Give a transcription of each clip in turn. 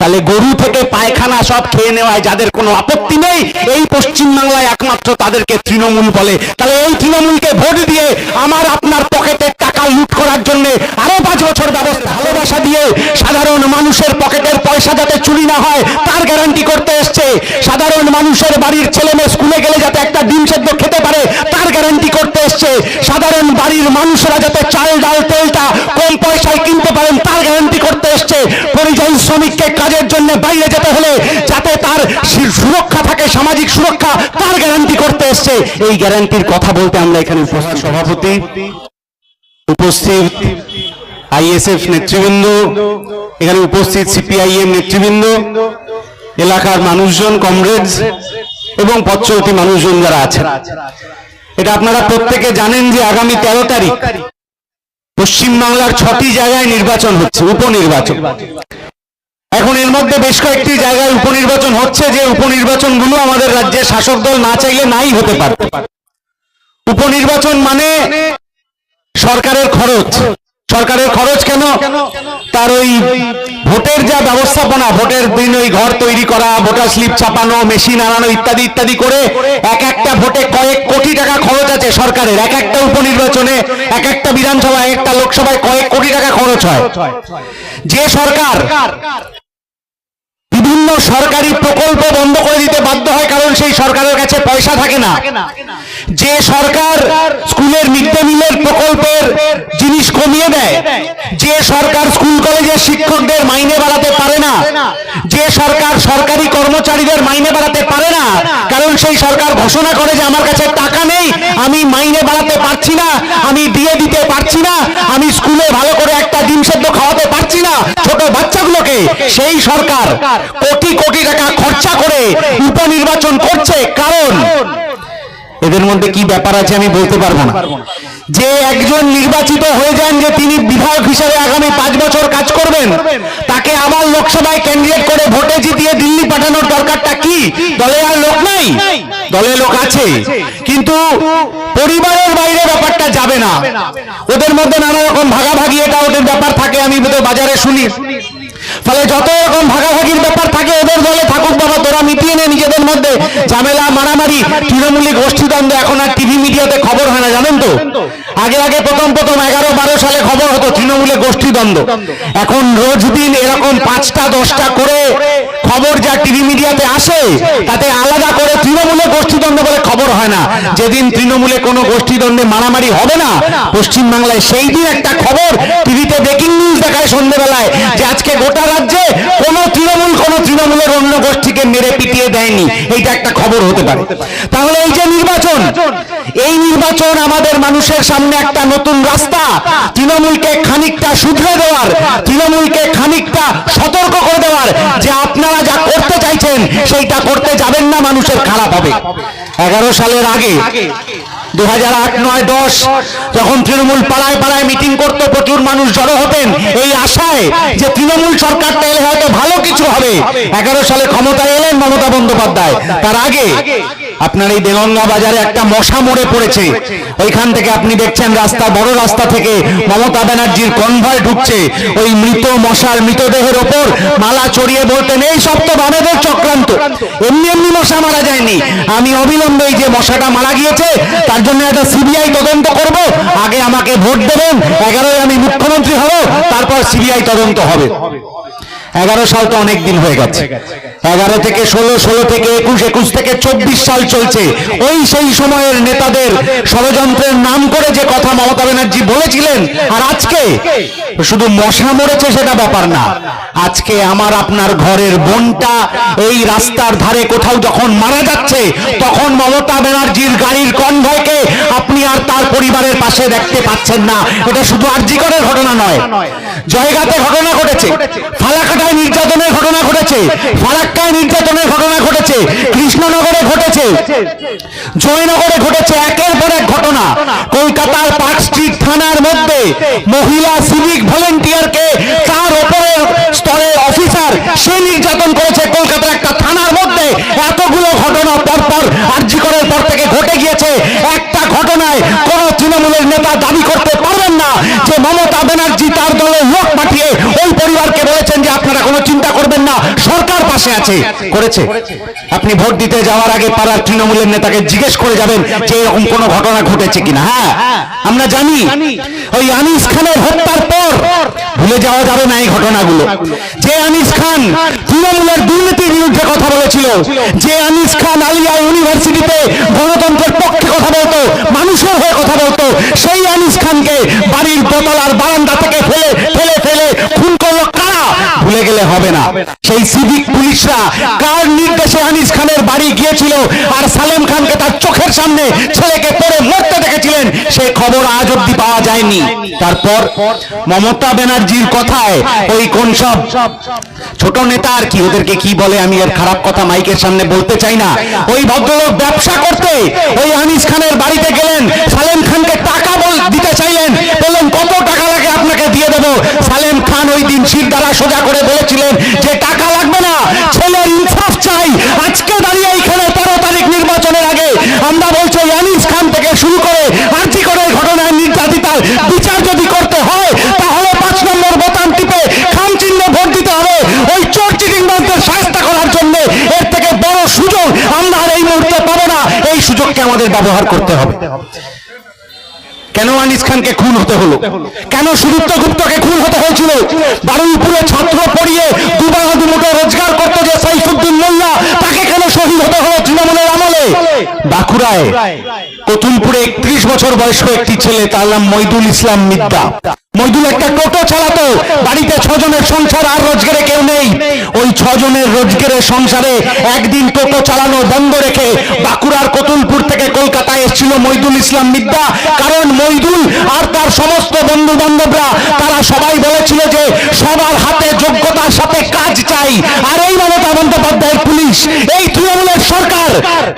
তাহলে গরু থেকে পায়খানা সব খেয়ে নেওয়ায় যাদের কোনো আপত্তি নেই, এই পশ্চিম বাংলায় একমাত্র তাদেরকে তৃণমূল বলে। তাহলে এই তৃণমূলকে ভোট দিয়ে আমার আপনার পকেটের টাকা লুট করার জন্য আরও পাঁচ বছর ব্যবস্থা, ভালোবাসা দিয়ে সাধারণ মানুষের পকেটের পয়সা যাতে চুরি না হয়, তার গ্যারান্টি করতে এসছে। সাধারণ মানুষের বাড়ির ছেলে মেয়ে স্কুলে গেলে যাতে একটা ডিম সেদ্ধ খেতে পারে, তার গ্যারান্টি করতে এসছে। সাধারণ বাড়ির মানুষরা যাতে চাল, ডাল, তেলটা কম পয়সায় কিনতে পারেন, তার এসছে। পরিযায়ী শ্রমিককে কাজের জন্য বাইরে যেতে হলে যাতে তার সুরক্ষা থাকে সামাজিক সুরক্ষা তার গ্যারান্টি করতে এসছে। এই গ্যারান্টির কথা বলতে আমরা এখানে উপস্থিত। সভাপতি উপস্থিত আইএসএফ নেতৃবৃন্দ এখানে উপস্থিত সিপিআইএম নেতৃবৃন্দ এলাকার মানুষজন কমরেডস এবং পশ্চবর্তী মানুষজন যারা আছেন। এটা আপনারা প্রত্যেকে জানেন যে আগামী তেরো তারিখ পশ্চিমবাংলার ছটি জায়গায় নির্বাচন হচ্ছে, উপনির্বাচন। এখন এর মধ্যে বেশ কয়েকটি জায়গায় উপনির্বাচন হচ্ছে, যে উপনির্বাচনগুলো আমাদের রাজ্যের শাসক দল না চাইলে নাই হতে পারে। উপনির্বাচন মানে সরকারের খরচ। সরকারের খরচ কেন? তার ওই ভোটের যা ব্যবস্থাপনা, ভোটের দিন ওই ঘর তৈরি করা, ভোটার স্লিপ ছাপানো, মেশিন আনানো ইত্যাদি ইত্যাদি করে এক একটা ভোটে কয়েক কোটি টাকা খরচ আছে সরকারের। এক একটা উপনির্বাচনে, এক একটা বিধানসভা এক একটা লোকসভায় কয়েক কোটি টাকা খরচ হয়। যে সরকার বিভিন্ন সরকারি প্রকল্প বন্ধ করে দিতে বাধ্য হয় কারণ সেই সরকারের কাছে পয়সা থাকে না। যে সরকার স্কুলের মিড ডে মিলের প্রকল্পের জিনিস কমিয়ে দেয়, যে সরকার স্কুল কলেজের শিক্ষকদের মাইনে বাড়াতে পারে না, যে সরকার সরকারি কর্মচারীদের মাইনে বাড়াতে পারে না, কারণ সেই সরকার ঘোষণা করে যে আমার কাছে টাকা নেই, আমি মাইনে বাড়াতে পারছি না, আমি দিয়ে দিতে পারছি না, আমি স্কুলে ভালো করে একটা ডিম সেদ্ধ খাওয়াতে পারছি না, ছোট বাচ্চাগুলোকে সেই সরকার কোটি কোটি টাকা খরচা করে উপনির্বাচন করছে। কারণ এদের মধ্যে কি ব্যাপার আছে আমি বলতে পারব না। যে একজন নির্বাচিত হয়ে যান যে তিনি বিধায়ক হিসাবে আগামী পাঁচ বছর কাজ করবেন তাকে আবার লোকসভায় ক্যান্ডিডেট করে ভোটে জিতিয়ে দিল্লি পাঠানোর দরকারটা কি? দলে আর লোক নাই। দলে লোক আছে। কিন্তু পরিবারের বাইরে ব্যাপারটা যাবে না। ওদের মধ্যে নানা রকম ভাগাভাগি এটা ওদের ব্যাপার থাকে আমি বাজারে শুনি। ফলে যত রকম ভাগাভাগির ব্যাপার থাকে, ওদের দলে থাকুক বাবা, তোরা মিটিয়ে নে নিজেদের মধ্যে। ঝামেলা, মারামারি, তৃণমূলী গোষ্ঠীদ্বন্দ্ব এখন আর টিভি মিডিয়াতে খবর হয় না, জানেন তো? আগে আগে প্রথম প্রথম এগারো বারো সালে খবর হতো তৃণমূলে গোষ্ঠীদ্বন্দ্ব। এখন রোজ দিন এরকম পাঁচটা, দশটা করে খবর যা টিভি মিডিয়াতে আসে, তাতে আলাদা করে তৃণমূলে গোষ্ঠীদ্বন্দ্ব বলে খবর হয় না। যেদিন তৃণমূলে কোনো গোষ্ঠীদ্বন্দ্বে মারামারি হবে না, পশ্চিমবাংলায় সেই দিন একটা খবর টিভিতে ব্রেকিং নিউজ দেখায় সন্ধ্যেবেলায় যে আজকে গোটা রাজ্যে কোনো তৃণমূল, কোনো তৃণমূলের অন্য গোষ্ঠীকে মেরে পিটিয়ে দেয়নি। এইটা একটা খবর হতে পারে। তাহলে এই যে নির্বাচন এই নির্বাচন আমাদের মানুষের সামনে একটা নতুন রাস্তা। তৃণমূলকে খানিকটা শুধরে দেওয়ার, তৃণমূলকে খানিকটা সতর্ক করে দেওয়ার যে আপনারা যা করতে চাইছেন, সেইটা করতে যাবেন না, মানুষের খারাপ হবে। এগারো সালের আগে দু হাজার আট, নয়, দশ, যখন তৃণমূল পাড়ায় পাড়ায় মিটিং করতো, প্রচুর মানুষ জড়ো হতেন এই আশায় যে তৃণমূল সরকারটা এলে হয়তো ভালো কিছু হবে। এগারো সালে ক্ষমতায় এলেন মমতা বন্দ্যোপাধ্যায়। তার আগে আপনার এই দেগঙ্গা বাজারে একটা মশা মরে পড়েছে। ওইখান থেকে আপনি দেখছেন রাস্তা, বড় রাস্তা থেকে মমতা ব্যানার্জির কনভয় ঢুকছে। ওই মৃত মশার মৃতদেহের ওপর মালা চড়িয়ে বলতেন এই সব তো বামেদের চক্রান্ত। এমনি এমনি মশা মারা যায়নি। আমি অবিলম্বে এই যে মশাটা মারা গিয়েছে, তার জন্য একটা সিবিআই তদন্ত করব। আগে আমাকে ভোট দেবেন এগারোই আমি মুখ্যমন্ত্রী হব, তারপর সিবিআই তদন্ত হবে। এগারো সাল তো অনেক দিন হয়ে গেছে। এগারো থেকে ষোলো ষোলো থেকে একুশ একুশ থেকে চব্বিশ সাল চলছে। ওই সেই সময়ের নেতাদের ষড়যন্ত্রের নাম করে যে কথা মমতা ব্যানার্জি বলেছিলেন, আর আজকে শুধু মশা মরেছে সেটা ব্যাপার না। আজকে আমার আপনার ঘরের বোনটা এই রাস্তার ধারে কোথাও যখন মারা যাচ্ছে, তখন মমতা ব্যানার্জির গাড়ির কনভয়কে আপনি আর তার পরিবারের পাশে দেখতে পাচ্ছেন না। এটা শুধু আর্জিকরের ঘটনা নয়। জয়গাতে ঘটনা ঘটেছে। ফালাকাটায় নির্যাতনের ঘটনা ঘটেছে। ফারাক্কায় নির্যাতনের ঘটনা ঘটেছে? কৃষ্ণনগরে ঘটেছে। জয়নগরে ঘটেছে। একের পর এক ঘটনা। কলকাতার পার্ক স্ট্রিট থানার মধ্যে মহিলা সিভিক ভলেন্টিয়ারকে তার ওপরে স্তরের অফিসার সে নির্যাতন করেছে। কলকাতার একটা থানার মধ্যে এতগুলো ঘটনা পরপর আর্জিকরের পর থেকে ঘটে গিয়েছে। একটা ঘটনায় কোন তৃণমূলের নেতা দাবি করতে পারবেন না যে মমতা ব্যানার্জি তার দলের লোক পাঠিয়ে ওই পরিবারকে বলেছেন যে আপনারা কোনো সরকার পাশে আছে। করেছে। আপনি ভোট দিতে যাওয়ার আগে পাড়ার তৃণমূলের নেতাকে জিজ্ঞেস করে যাবেন যে এরকম কোনো ঘটনা ঘটেছে কিনা। হ্যাঁ আমরা জানি। ওই আনিস খানের হত্যার পর ভুলে যাওয়া যাবে না এই ঘটনাগুলো। যে আনিস খান তৃণমূলের দুর্নীতির বিরুদ্ধে কথা বলেছিল। যে আনিস খান আলিয়া ইউনিভার্সিটিতে গণতন্ত্রের পক্ষে কথা বলতো মানুষের হয়ে কথা বলতো সেই আনিস খানকে বাড়ির দোতলার বারান্দা থেকে ফেলে ফেলে ফেলে খুন ভুলে গেলে হবে না। সেই সিভিক পুলিশরা কার নির্দেশে আনিস খানের বাড়ি গিয়েছিল আর সালেম খানকে তার চোখের সামনে ছেলেকে পড়ে মরতে দেখেছিলেন, সে খবর আজ অব্দি পাওয়া যায়নি। তারপর মমতা ব্যানার্জির কথায় ওই কোন সব ছোট নেতা আর কি, ওদেরকে কি বলে আমি এর খারাপ কথা মাইকের সামনে বলতে চাই না। ওই ভদ্রলোক ব্যবসা করতে ওই আনিস খানের বাড়িতে গেলেন, সালেম খানকে টাকা দিতে চাইলেন, বললেন, কত টাকা লাগে আপনাকে দিয়ে দেবো? শির দ্বারা সোজা করে বলেছিলেন যে টাকা লাগবে না ছেলের ইনসাফ চাই। আজকে দাঁড়িয়ে এইখানে তেরো তারিখ নির্বাচনের আগে আমরা বলছি আনিস খান থেকে শুরু করে আর্জি করে ঘটনায় নির্যাতিতার বিচার যদি করতে হয়, তাহলে পাঁচ নম্বর বোতাম টিপে খাম চিহ্নে ভোট দিতে হবে। ওই চোর চিটিংবাজদের সাহায্য করার জন্য এর থেকে বড় সুযোগ আমরা আর এই মুহূর্তে পাবো না। এই সুযোগকে আমাদের ব্যবহার করতে হবে। কেন আনিস খানকে খুন হতে হলো? কেন সুদীপ্ত গুপ্তকে খুন হতে হয়েছিল? বারুইপুরে ছাত্র পড়িয়ে দুবাহাদু মুখে রোজগার করতো যে সাইফুদ্দিন মোল্লা, তাকে কেন শহীদ হতে হলো তৃণমূলের আমলে? বাঁকুড়ায়। কতুলপুরে একত্রিশ বছর বয়স্ক একটি ছেলে, তার নাম মইদুল ইসলাম মিদ্দা। মইদুল একটা টোটো চালাতো। বাড়িতে ছজনের সংসার, আর রোজগারে কেউ নেই। ওই ছজনের রোজগারের সংসারে একদিন টোটো চালানো বন্ধ রেখে বাঁকুড়ার কতুলপুর থেকে কলকাতায় এসেছিল মইদুল ইসলাম মিদ্দা। কারণ মইদুল আর তার সমস্ত বন্ধু বান্ধবরা তারা সবাই বলেছিল যে সবার হাতে যোগ্যতার সাথে কাজ চাই। আর এই মমতা বন্দ্যোপাধ্যায়ের পুলিশ, এই তৃণমূলের সরকার।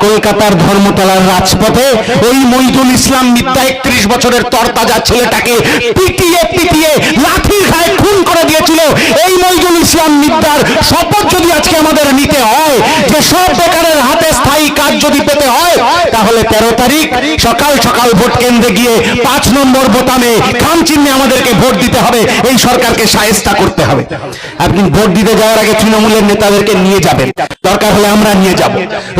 কলকাতার ধর্মতলার রাজপথে ওই মইদুল ইসলাম মিদ্যা একত্রিশ বছরের তরতাজা ছেলেটাকে পিটিয়ে পিটিয়ে লাঠির ঘায়ে খুন করে দিয়েছিল। এই ইসলাম শপথ যদি আজকে আমাদের নিতে হয়, যে সব বেকারের হাতে স্থায়ী কাজ যদি পেতে হয়, তাহলে তেরো তারিখ সকাল সকাল ভোট কেন্দ্রে গিয়ে পাঁচ নম্বর বোতামে খাম চিহ্নে আমাদেরকে ভোট দিতে হবে। এই সরকারকে সাহেস্তা করতে হবে। আপনি ভোট দিতে যাওয়ার আগে তৃণমূলের নেতাদেরকে নিয়ে যাবেন। দরকার হলে আমরা নিয়ে যাব।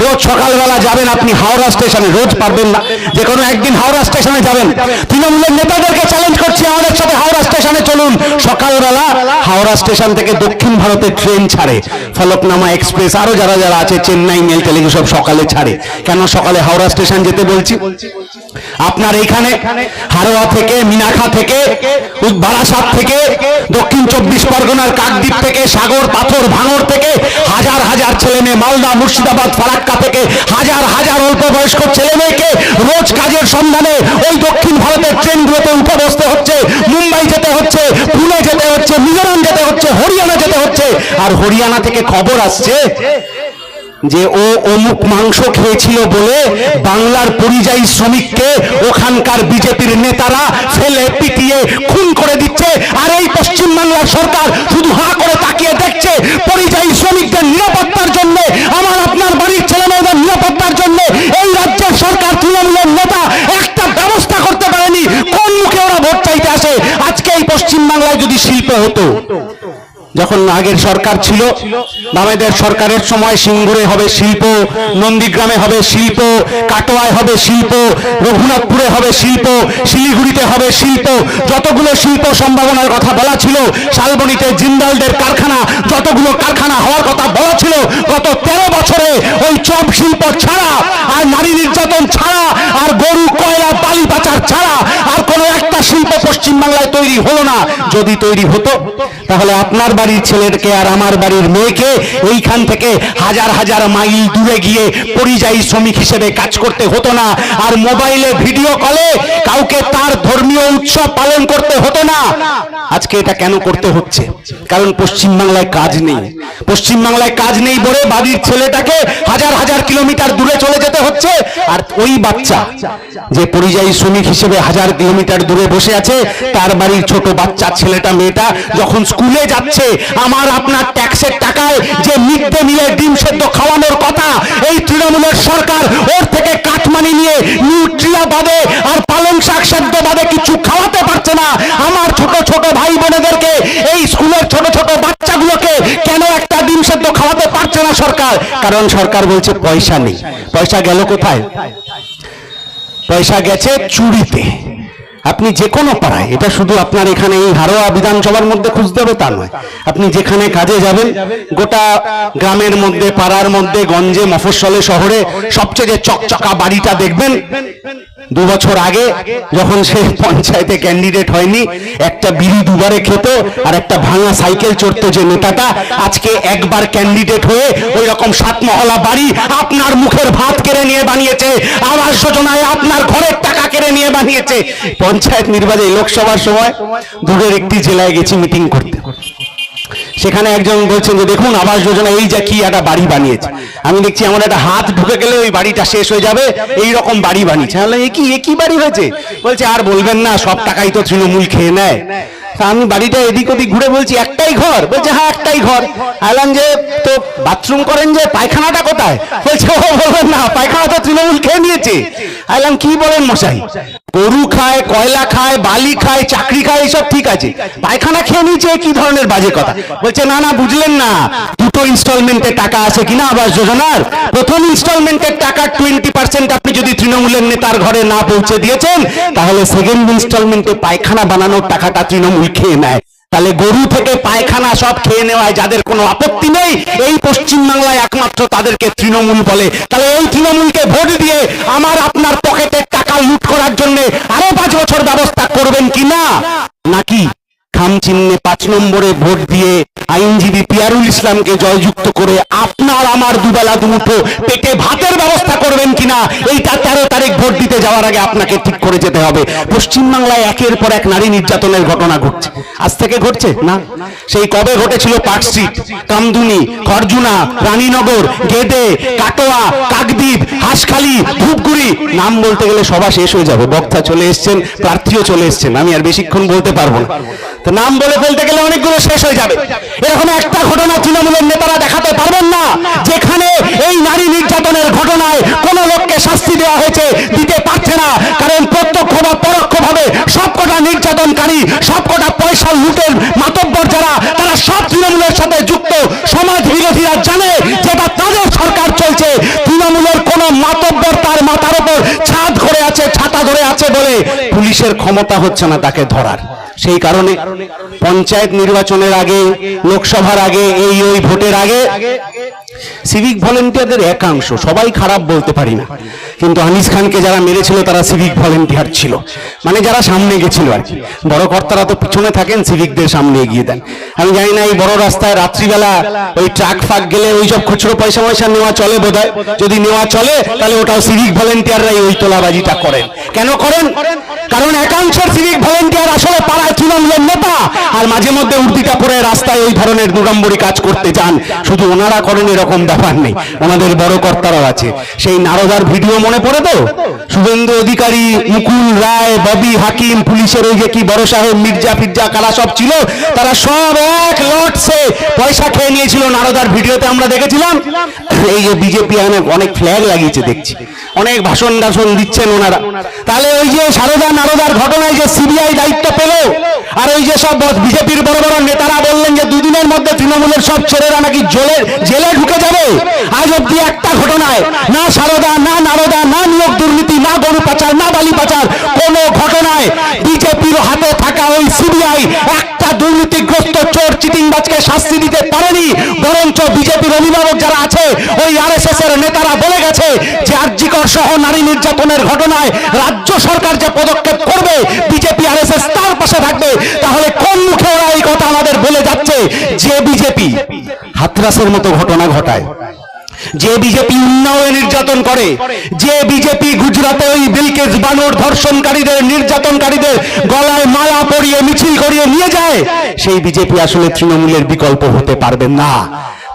রোজ সকালবেলা যাবেন আপনি হাওড়া স্টেশনে, রোজ পারবেন না। যে কোনো একদিন হাওড়া স্টেশনে যাবেন। তৃণমূলের নেতাদেরকে চ্যালেঞ্জ করছি আমাদের সাথে, হাওড়া স্টেশনে চলুন। সকালবেলা হাওড়া স্টেশন থেকে দক্ষিণ ভারতের ট্রেন ছাড়ে। ফলকনামা এক্সপ্রেস, আরও যারা যারা আছে, চেন্নাই, মেল, তেলেগু সব সকালে ছাড়ে। কেন সকালে হাওড়া স্টেশন যেতে বলছি? আপনার এইখানে হারোয়া থেকে মিনাখা থেকে, বারাসাত থেকে, দক্ষিণ চব্বিশ পরগনার কাকদ্বীপ থেকে, সাগর, পাথর, ভাঙর থেকে হাজার হাজার ছেলে মেয়ে মালদা মুর্শিদাবাদ ফারাক্কা থেকে হাজার হাজার অল্প বয়স্ক ছেলে মেয়েকে রোজ কাজের সন্ধানে ওই দক্ষিণ ভারতের ট্রেনগুলোতে উঠে বসতে হচ্ছে, মুম্বাই যেতে হচ্ছে, পুনে যেতে হচ্ছে, মিজোরাম যেতে হচ্ছে, হরিয়ানা যেতে হচ্ছে। আর হরিয়ানা থেকে খবর আসছে যে ও অমুক মাংস খেয়েছিল বলে বাংলার পরিযায়ী শ্রমিককে ওখানকার বিজেপির নেতারা ফেলে পিটিয়ে খুন করে দিচ্ছে। আর এই পশ্চিম বাংলার সরকার শুধু হাঁ করে তাকিয়ে দেখছে পরিযায়ী শ্রমিকদের নিরাপত্তার জন্য আমার আপনার বাড়ির ছেলেমেয়েদের নিরাপত্তার জন্য এই রাজ্যের সরকার তৃণমূলের নেতা একটা ব্যবস্থা করতে পারেনি কোন মুখে ওরা ভোট চাইতে আসে আজকে এই পশ্চিম বাংলায় যদি শিল্প হতো। যখন আগের সরকার ছিল বামেদের সরকারের সময় সিঙ্গুরে হবে শিল্প, নন্দীগ্রামে হবে শিল্প, কাটোয়ায় হবে শিল্প, রঘুনাথপুরে হবে শিল্প, শিলিগুড়িতে হবে শিল্প। যতগুলো শিল্প সম্ভাবনার কথা বলা ছিল, শালবনিতে জিন্দালদের কারখানা, যতগুলো কারখানা হওয়ার কথা বলা ছিল, গত তেরো বছরে ওই চপ শিল্প ছাড়া, আর নারী নির্যাতন ছাড়া, আর গরু, কয়লা, বালি পাচার ছাড়া, আর কোনো একটা শিল্প পশ্চিমবাংলায় তৈরি হলো না। যদি তৈরি হতো, তাহলে আপনার বাড়ির ছেলেকে আর আমার বাড়ির মেয়েকে এইখান থেকে হাজার হাজার মাইল দূরে গিয়ে পরিযায়ী শ্রমিক হিসেবে কাজ করতে হতো না। আর মোবাইলে ভিডিও কলে কাউকে তার ধর্মীয় উৎসব পালন করতে হতো না। আজকে এটা কেন করতে হচ্ছে? কারণ পশ্চিমবাংলায় কাজ নেই। পশ্চিমবাংলায় কাজ নেই বলে বাড়ির ছেলেটাকে হাজার হাজার কিলোমিটার দূরে চলে যেতে হচ্ছে। আর ওই বাচ্চা যে পরিযায়ী শ্রমিক হিসেবে হাজার কিলোমিটার দূরে বসে আছে, তার বাড়ির ছোট বাচ্চা ছেলেটা, মেয়েটা যখন স্কুলে যাচ্ছে, আমার আপনার ট্যাক্সের টাকায় যে মিড ডে মিলের ডিম সেদ্ধ খাওয়ানোর কথা, এই তৃণমূলের সরকার ওর থেকে কাটমানি নিয়ে নিউট্রিয়া বাদে আর পালং শাক সেদ্ধ বাদে কিছু খাওয়াতে পারছে না। আমার ছোট ছোট ভাই বোনেদেরকে, এই স্কুলের ছোট ছোট বাচ্চাগুলোকে কেন একটা ডিম সেদ্ধ খাওয়াতে পারছে না সরকার। কারণ সরকার বলছে পয়সা নেই। পয়সা গেল কোথায়? পয়সা গেছে চুরিতে। আপনি যে কোনো পাড়ায়, এটা শুধু আপনার এখানে এই হারোয়া বিধানসভার মধ্যে খুঁজতে হবে তা নয়। আপনি যেখানে কাজে যাবেন, গোটা গ্রামের মধ্যে, পাড়ার মধ্যে, গঞ্জে, মফস্বলে, শহরে সবচেয়ে যে চকচকা বাড়িটা দেখবেন। দু বছর আগে যখন সে পঞ্চায়েতে ক্যান্ডিডেট হয়নি, একটা বিড়ি দুবারে খেত আর একটা ভাঙা সাইকেল চড়তো যে নেতাটা, আজকে একবার ক্যান্ডিডেট হয়ে ওই রকম সাত মহলা বাড়ি আপনার মুখের ভাত কেড়ে নিয়ে বানিয়েছে। আবাস যোজনায় আপনার ঘরের কেড়ে নিয়ে বানিয়েছে। পঞ্চায়েত নির্বাচনে লোকসভার সময় দূরের একটি জেলায় গেছি মিটিং করতে। সেখানে একজন বলছেন যে, দেখুন, আবাস যোজনা, এই যা কি একটা বাড়ি বানিয়েছে। আমি দেখছি আমার একটা হাত ঢুকে গেলে ওই বাড়িটা শেষ হয়ে যাবে, এই রকম বাড়ি বানিয়েছে। এ কি এ কি বাড়ি হয়েছে? বলছে, আর বলবেন না, সব টাকাই তো তৃণমূল খেয়ে নেয়। আমি বাড়িটা এদিক ওদিক ঘুরে বলছি, একটাই ঘর? বলছে হ্যাঁ একটাই ঘর। আইলাম যে, তো বাথরুম করেন যে, পায়খানাটা কোথায়? বলছে, ও, বলবেন না, পায়খানা তো তৃণমূল আইলাম কি বলেন মশাই? গরু খায় কয়লা খায় বালি খায় চাকরি খায় এসব ঠিক আছে। পায়খানা খেয়ে নিয়েছে কি ধরনের বাজে কথা? বলছে না না বুঝলেন না। দুটো ইনস্টলমেন্টের টাকা আছে কিনা আবাস যোজনার? প্রথম ইনস্টলমেন্টের টাকা টোয়েন্টি পার্সেন্ট আপনি যদি তৃণমূলের নেতার ঘরে না পৌঁছে দিয়েছেন তাহলে সেকেন্ড ইনস্টলমেন্টে পায়খানা বানানোর টাকাটা তৃণমূল খেয়ে নেয়। তাহলে গরু থেকে পায়খানা সব খেয়ে নেওয়ায় যাদের কোনো আপত্তি নেই, এই পশ্চিমবাংলায় একমাত্র তাদেরকে তৃণমূল বলে। তাহলে এই তৃণমূলকে ভোট দিয়ে আমার আপনার পকেটের টাকা লুট করার জন্য আরও পাঁচ বছর ব্যবস্থা করবেন কি না নাকি খাম চিহ্নে পাঁচ নম্বরে ভোট দিয়ে আইনজীবী পিয়ারুল ইসলামকে জয়যুক্ত করে আপনার আমার দুবেলা দুমুঠো পেটে ভাতের ব্যবস্থা করবেন কিনা, এইটা তেরো তারিখ ভোট দিতে যাওয়ার আগে আপনাকে ঠিক করে যেতে হবে। পশ্চিমবাংলায় একের পর এক নারী নির্যাতনের ঘটনা ঘটছে। আজ থেকে ঘটছে? না। সেই কবে ঘটেছিল পার্ক স্ট্রিট? কামদুনি, খরজুনা, রানীনগর, গেদে, কাটোয়া, কাকদ্বীপ, হাঁসখালি, ধূপগুড়ি। নাম বলতে গেলে সভা শেষ হয়ে যাবে। বক্তা চলে এসছেন, প্রার্থীও চলে এসছেন। আমি আর বেশিক্ষণ বলতে পারব না। তো নাম বলে ফেলতে গেলে অনেকগুলো শেষ হয়ে যাবে। এরকম একটা ঘটনা তৃণমূলের নেতারা দেখাতে পারবেন না, যেখানে এই নারী নির্যাতনের ঘটনায় কোন লোককে শাস্তি দেওয়া হয়েছে, দিতে পারছে না। কারণ প্রত্যক্ষ বা পরোক্ষভাবে সবকটা নির্যাতনকারী, সবকটা পয়সা লুটের মাতব্বর যারা, তারা সব তৃণমূলের সাথে যুক্ত। সমাজ বিরোধীরা জানে যে এটা তাদের সরকার চলছে। তৃণমূলের কোন মাতব্বর তার মাথার উপর ছাদ ধরে আছে, ছাতা ধরে আছে বলে পুলিশের ক্ষমতা হচ্ছে না তাকে ধরার। সেই কারণে পঞ্চায়েত নির্বাচনের আগে, লোকসভার আগে, এই ওই ভোটের আগে সিভিক ভলেন্টিয়ারদের একাংশ, সবাই খারাপ বলতে পারি না। কিন্তু আনিস খানকে যারা মেরেছিল, তারা সিভিক ভলেন্টিয়ার ছিল। মানে যারা সামনে গেছিল আর কি। বড় কর্তারা তো পিছনে থাকেন সিভিকদের সামনে এগিয়ে দেন। আমি জানি না, এই বড় রাস্তায় রাত্রিবেলা ওই ট্রাক ফাক গেলে ওই সব খুচরো পয়সা পয়সা নেওয়া চলে বোধহয়। যদি নেওয়া চলে, তাহলে ওটাও সিভিক ভলেন্টিয়াররাই ওই তোলাবাজিটা করেন। কেন করেন? কারণ একাংশের সিভিক ভলেন্টিয়ার আসলে পাড়ায় তৃণমূলের আর মাঝে মধ্যে উর্দিটা পরে রাস্তায় ওই ধরনের দুরম্বরী কাজ করতে চান শুধু ওনারা করেন, এরকম ব্যাপার নেই। ওনাদের বড় কর্তারাও আছে। সেই নারদার ভিডিও মনে পড়ে তো? শুভেন্দু অধিকারী, মুকুল রায়, ববি হাকিম, পুলিশের ওই যে কি বড় সাহেব, মির্জা ফির্জা, কারা সব ছিল? তারা সব এক লটসে পয়সা খেয়ে নিয়েছিল নারদার ভিডিওতে, আমরা দেখেছিলাম। এই যে বিজেপি অনেক অনেক ফ্ল্যাগ লাগিয়েছে, দেখছি। অনেক ভাষণ টাষণ দিচ্ছেন ওনারা। তাহলে ওই যে সারদা নারদার ঘটনায় যে সিবিআই দায়িত্ব পেল, আর ওই যে সব বিজেপির বড় বড় নেতারা বললেন যে দুদিনের মধ্যে তৃণমূলের সব ছেলেরা নাকি জেলে জেলে ঢুকে যাবে। আজ অব্দি একটা ঘটনায় না সারদা, না নারদা, না নিয়োগ দুর্নীতি, না গরু পাচার না বালি পাচার কোন ঘটনায় বিজেপির হাতে থাকা ওই সিবিআই একটা দুর্নীতিগ্রস্ত চোর চিটিংবাজকে শাস্তি দিতে পারেনি। বরঞ্চ বিজেপির অভিভাবক যারা আছে, ওই আরএসএস এর নেতারা বলে গেছে যে আর্যিকর সহ নারী নির্যাতনের ঘটনায় রাজ্য সরকার যে পদক্ষেপ করবে, বিজেপি আরএসএস তার পাশে থাকবে তাহলে কোন মুখে ওরা এই কথা আমাদের বলে যাচ্ছে যে বিজেপি হাতরাসের মতো ঘটনা ঘটায়। যে বিজেপি উন্নয়নে নির্যাতন করে, যে বিজেপি গুজরাতে ওই বিলকেস বানর ধর্ষণকারীদের, নির্যাতনকারীদের গলায় মালা পরিয়ে, মিছিল করিয়ে নিয়ে যায়, সেই বিজেপি আসলে তৃণমূলের বিকল্প হতে পারবে না।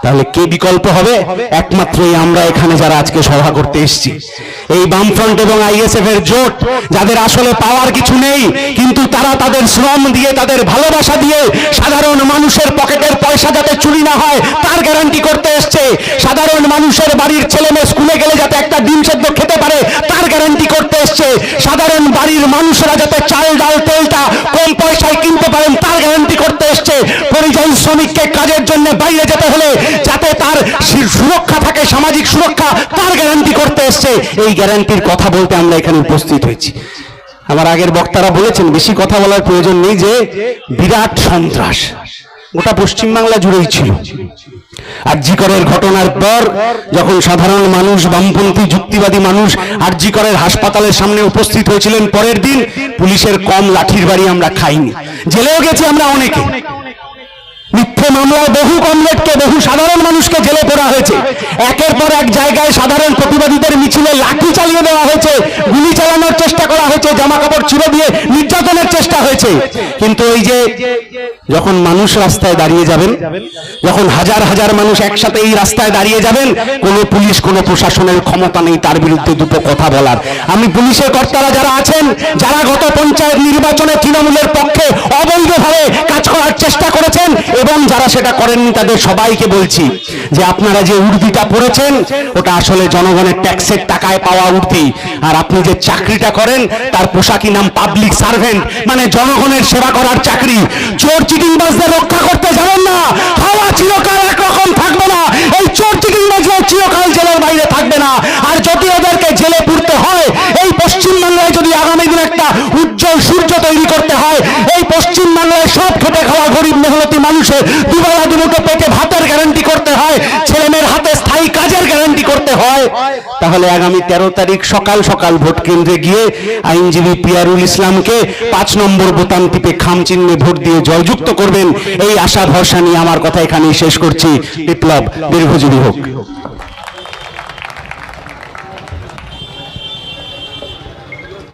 তাহলে কে বিকল্প হবে? একমাত্রই আমরা এখানে যারা আজকে সভা করতে এসেছি। এই বামফ্রন্ট এবং আইএসএফ এর জোট যাদের আসলে পাওয়ার কিছু নেই কিন্তু তারা তাদের শ্রম দিয়ে তাদের ভালোবাসা দিয়ে সাধারণ মানুষের পকেটের পয়সা যাতে চুরি না হয় তার গ্যারান্টি করতে এসছে। সাধারণ মানুষের বাড়ির ছেলে মেয়ে স্কুলে গেলে যাতে একটা ডিম সেদ্ধ খেতে পারে তার গ্যারান্টি করতে এসছে। সাধারণ বাড়ির মানুষরা যাতে চাল ডাল তেলটা কম পয়সায় কিনতে পারেন শ্রমিককে কাজের জন্য বাইরে যেতে হলে যাতে তার সুরক্ষা থাকে, সামাজিক সুরক্ষা, তার গ্যারান্টি করতে এসছে। এই গ্যারান্টির কথা বলতে আমরা এখানে উপস্থিত হয়েছি। আমার আগের বক্তারা বলেছেন, বেশি কথা বলার প্রয়োজন নেই যে বিরাট সন্ত্রাস। গোটা পশ্চিমবাংলা জুড়েই ছিল। আরজিকরের ঘটনার পর যখন সাধারণ মানুষ, বামপন্থী, যুক্তিবাদী মানুষ আরজিকরের হাসপাতালের সামনে উপস্থিত হয়েছিলেন, পরের দিন পুলিশের কম লাঠির বাড়ি আমরা খাইনি। জেলেও গেছি আমরা অনেকে। মিথ্যে মামলায় বহু কমরেডকে, বহু সাধারণ মানুষকে জেলে পড়া হয়েছে। একের পর এক জায়গায় সাধারণ প্রতিবাদীদের মিছিলে লাঠি চালিয়ে দেওয়া হয়েছে। গুলি চালানোর চেষ্টা করা হয়েছে জামা কাপড় ছিঁড়ে দিয়ে নির্যাতনের চেষ্টা হয়েছে। কিন্তু ওই যে যখন মানুষ রাস্তায় দাঁড়িয়ে যাবেন, যখন হাজার হাজার মানুষ একসাথে এই রাস্তায় দাঁড়িয়ে যাবেন, কোনো পুলিশ, কোনো প্রশাসনের ক্ষমতা নেই, তার বিরুদ্ধে দুটো কথা বলার। আমি পুলিশের কর্তারা যারা আছেন, যারা গত পঞ্চায়েত নির্বাচনে তৃণমূলের পক্ষে অবৈধভাবে কাজ করার চেষ্টা করেছেন এবং যারা সেটা করেননি তাদের সবাইকে বলছি যে আপনারা যে উর্দিটা পড়েছেন, ওটা আসলে জনগণের ট্যাক্সের টাকায় পাওয়া উর্দি। আর আপনি যে চাকরিটা করেন, তার পোশাকি নাম পাবলিক সার্ভেন্ট মানে জনগণের সেবা করার চাকরি। চোর চিটিংবাজদের রক্ষা করতে যাবেন না। হাওয়া চিরকাল একরকম থাকবে না। এই চোর চিটিংবাজরা চিরকাল জেলের বাইরে থাকবে না। আর যদি ওদেরকে জেলে পুরতে হয়, এই পশ্চিমবাংলায় যদি আগামী দিন একটা উজ্জ্বল সূর্য তৈরি করতে হয় এই পশ্চিমবাংলায় সব খেটে খাওয়া গরিব মেহনতি মানুষের দুবেলা দুমুটো পেটে ভাতের গ্যারান্টি করতে হয়, ছেলেমেয়ের হাতে স্থায়ী কাজের গ্যারান্টি করতে হয়। তাহলে আগামী তেরো তারিখ সকাল সকাল ভোট কেন্দ্রে গিয়ে আইনজীবী পিয়ারুল ইসলামকে পাঁচ নম্বর বোতাম টিপে খাম চিহ্নে ভোট দিয়ে জয়যুক্ত করবেন, এই আশা ভরসা নিয়ে আমার কথা এখানেই শেষ করছি। বিপ্লব দীর্ঘজীবী হোক।